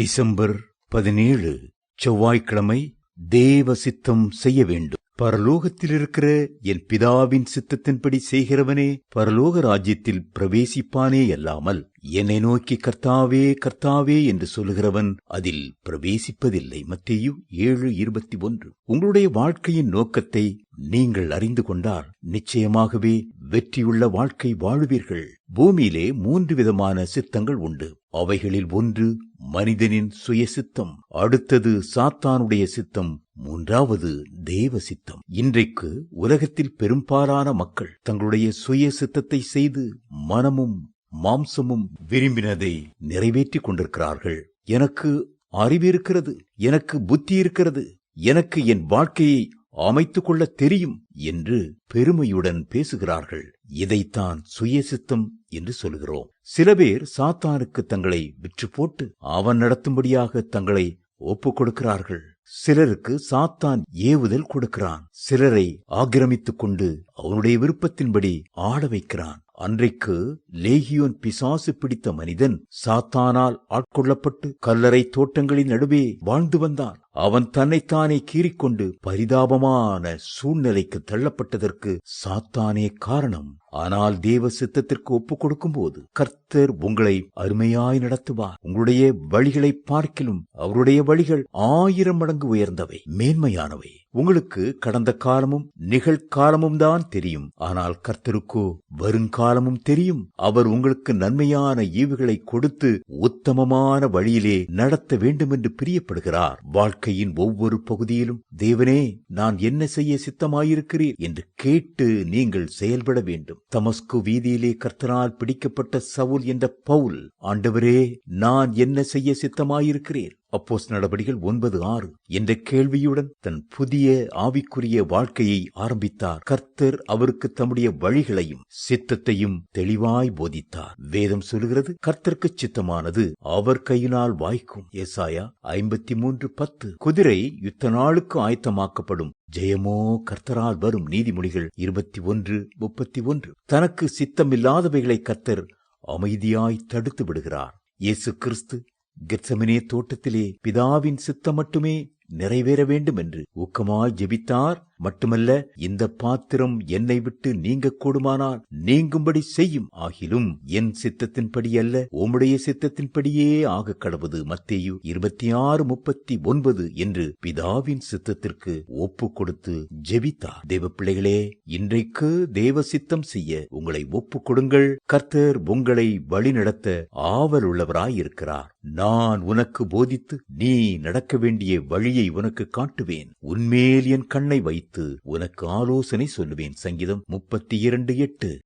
December பதினேழு செவ்வாய்க்கிழமை தேவ சித்தம் செய்ய வேண்டும். பரலோகத்தில் இருக்கிற என் பிதாவின் சித்தத்தின்படி செய்கிறவனே பரலோக ராஜ்யத்தில் பிரவேசிப்பானே அல்லாமல் என்னை நோக்கி கர்த்தாவே கர்த்தாவே என்று சொல்லுகிறவன் அதில் பிரவேசிப்பதில்லை. மத்தேயு ஏழு இருபத்தி ஒன்று. உங்களுடைய வாழ்க்கையின் நோக்கத்தை நீங்கள் அறிந்து கொண்டால் நிச்சயமாகவே வெற்றியுள்ள வாழ்க்கை வாழுவீர்கள். பூமியிலே மூன்று விதமான சித்தங்கள் உண்டு. அவைகளில் ஒன்று மனிதனின் சுய சித்தம் அடுத்தது சாத்தானுடைய சித்தம் மூன்றாவது தேவ சித்தம் இன்றைக்கு உலகத்தில் பெரும்பாலான மக்கள் தங்களுடைய சுய சித்தத்தை செய்து மனமும் மாம்சமும் விரும்பினதை நிறைவேற்றிக் கொண்டிருக்கிறார்கள். எனக்கு அறிவு இருக்கிறது எனக்கு புத்தி இருக்கிறது எனக்கு என் வாழ்க்கையை அமைத்துக் கொள்ள தெரியும் என்று பெருமையுடன் பேசுகிறார்கள். இதைத்தான் சுயசித்தம் என்று சொல்கிறோம். சில பேர் சாத்தானுக்கு தங்களை விற்று போட்டு அவன் நடத்தும்படியாக தங்களை ஒப்புக் கொடுக்கிறார்கள் சிலருக்கு சாத்தான் ஏவுதல் கொடுக்கிறான். சிலரை ஆக்கிரமித்துக் கொண்டு அவனுடைய விருப்பத்தின்படி ஆட வைக்கிறான் அன்றைக்கு லேகியோன் பிசாசு பிடித்த மனிதன் சாத்தானால் ஆட்கொள்ளப்பட்டு கல்லறை தோட்டங்களின் நடுவே வாழ்ந்து வந்தான். அவன் தன்னைத்தானே கீறிக்கொண்டு பரிதாபமான சூழ்நிலைக்கு தள்ளப்பட்டதற்கு சாத்தானே காரணம். ஆனால் தேவ சித்தத்திற்கு ஒப்புக் கொடுக்கும் போது கர்த்தர் உங்களை அருமையாய் நடத்துவார். உங்களுடைய வழிகளை பார்க்கிலும் அவருடைய வழிகள் ஆயிரம் மடங்கு உயர்ந்தவை மேன்மையானவை. உங்களுக்கு கடந்த காலமும் நிகழ்காலமும் தான் தெரியும். ஆனால் கர்த்தருக்கோ வருங்காலமும் தெரியும். அவர் உங்களுக்கு நன்மையான ஈவுகளை கொடுத்து உத்தமமான வழியிலே நடத்த வேண்டும் என்று பிரியப்படுகிறார். வாழ்க்கையின் ஒவ்வொரு பகுதியிலும் தேவனே நான் என்ன செய்ய சித்தமாயிருக்கிறீர்? என்று கேட்டு நீங்கள் செயல்பட வேண்டும். தமஸ்கு வீதியிலே கர்த்தனால் பிடிக்கப்பட்ட சவுல் என்ற பவுல் ஆண்டவரே நான் என்ன செய்ய சித்தமாயிருக்கிறேன் அப்போஸ் நடபடிகள் ஒன்பது ஆறு. என்ற கேள்வியுடன் தன் புதிய ஆவிக்குரிய வாழ்க்கையை ஆரம்பித்தார். கர்த்தர் அவருக்கு தம்முடைய வழிகளையும் சித்தத்தையும் தெளிவாய் போதித்தார். வேதம் சொல்கிறது கர்த்தருக்கு சித்தமானது அவர் கையினால் வாய்க்கும். ஏசாயா ஐம்பத்தி மூன்று பத்து. குதிரை யுத்த நாளுக்கு ஆயத்தமாக்கப்படும். ஜெயமோ கர்த்தரால் வரும் நீதிமொழிகள் இருபத்தி ஒன்று முப்பத்தி ஒன்று தனக்கு சித்தமில்லாதவைகளை கர்த்தர் அமைதியாய் தடுத்து விடுகிறார். இயேசு கிறிஸ்து கெத்சமினே தோட்டத்திலே பிதாவின் சித்தம் மட்டுமே நிறைவேற வேண்டும் என்று ஊக்கமாய் ஜெபித்தார். மட்டுமல்ல இந்த பாத்திரம் என்னை விட்டு நீங்க கூடுமானால் நீங்கும்படி செய்யும் ஆகிலும் என் சித்தத்தின்படி அல்ல உம்முடைய சித்தத்தின்படியே ஆக கடவுது. மத்தேயு இருபத்தி ஆறு முப்பத்தி ஒன்பது என்று பிதாவின் சித்தத்திற்கு ஒப்பு கொடுத்து ஜெபித்தார். தேவ பிள்ளைகளே இன்றைக்கு தேவ சித்தம் செய்ய உங்களை ஒப்பு கொடுங்கள் கர்த்தர் உங்களை வழிநடத்த ஆவல் உள்ளவராயிருக்கிறார் நான் உனக்கு போதித்து நீ நடக்க வேண்டிய வழியை உனக்கு காட்டுவேன். உன்மேல் என் கண்ணை வைத்து வைத்து உனக்கு ஆலோசனை சொல்லுவேன். சங்கீதம் முப்பத்தி இரண்டு எட்டு.